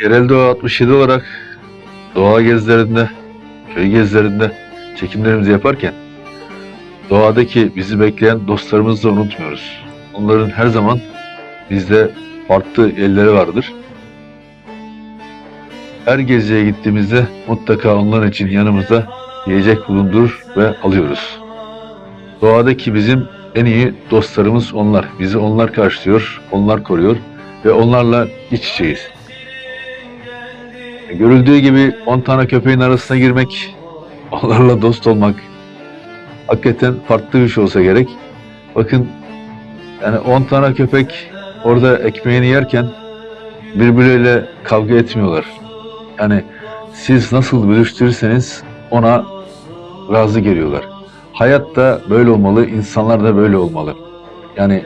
Yerel Doğa 67 olarak doğa gezilerinde, köy gezilerinde çekimlerimizi yaparken doğadaki bizi bekleyen dostlarımızı da unutmuyoruz. Onların her zaman bizde farklı elleri vardır. Her geziye gittiğimizde mutlaka onlar için yanımızda yiyecek bulundurur ve alıyoruz. Doğadaki bizim en iyi dostlarımız onlar. Bizi onlar karşılıyor, onlar koruyor ve onlarla iç içeyiz. Görüldüğü gibi 10 tane köpeğin arasına girmek, onlarla dost olmak hakikaten farklı bir şey olsa gerek. Bakın yani 10 tane köpek orada ekmeğini yerken birbirleriyle kavga etmiyorlar. Yani siz nasıl bölüştürürseniz ona razı geliyorlar. Hayat da böyle olmalı, insanlar da böyle olmalı. Yani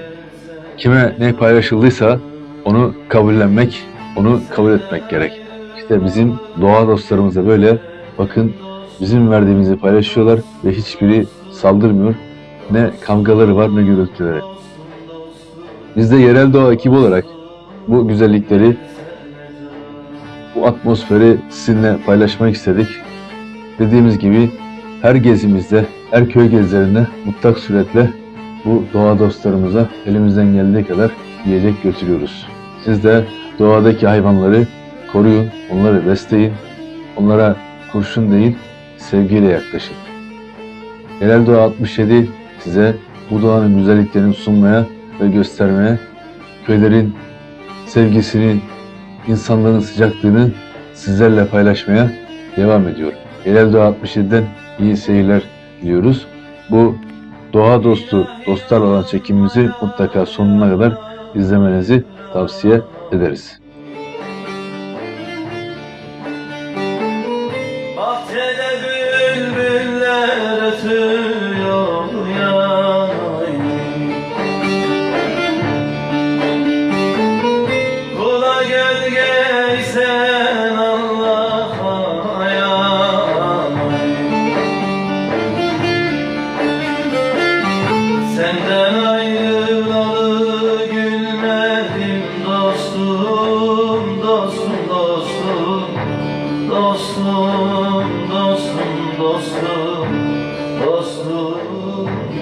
kime ne paylaşıldıysa onu kabullenmek, onu kabul etmek gerek. İşte bizim doğa dostlarımız da böyle. Bakın bizim verdiğimizi paylaşıyorlar ve hiçbiri saldırmıyor. Ne kavgaları var ne gürültüleri. Biz de yerel doğa ekibi olarak bu güzellikleri, bu atmosferi sizinle paylaşmak istedik. Dediğimiz gibi her gezimizde, her köy gezilerinde mutlak suretle bu doğa dostlarımıza elimizden geldiği kadar yiyecek götürüyoruz. Siz de doğadaki hayvanları koruyun, onları besleyin, onlara kurşun değil, sevgiyle yaklaşın. Yerel Doğa 67 size bu doğanın güzelliklerini sunmaya ve göstermeye, köylerin sevgisini, insanların sıcaklığını sizlerle paylaşmaya devam ediyor. Yerel Doğa 67'den iyi seyirler diliyoruz. Bu doğa dostu, dostlar olan çekimimizi mutlaka sonuna kadar izlemenizi tavsiye ederiz. Ötüyor yay Kula gölgeysen Allah'a yay Senden ayrılalı gülmedim dostum, dostum Dostum, dostum, dostum, dostum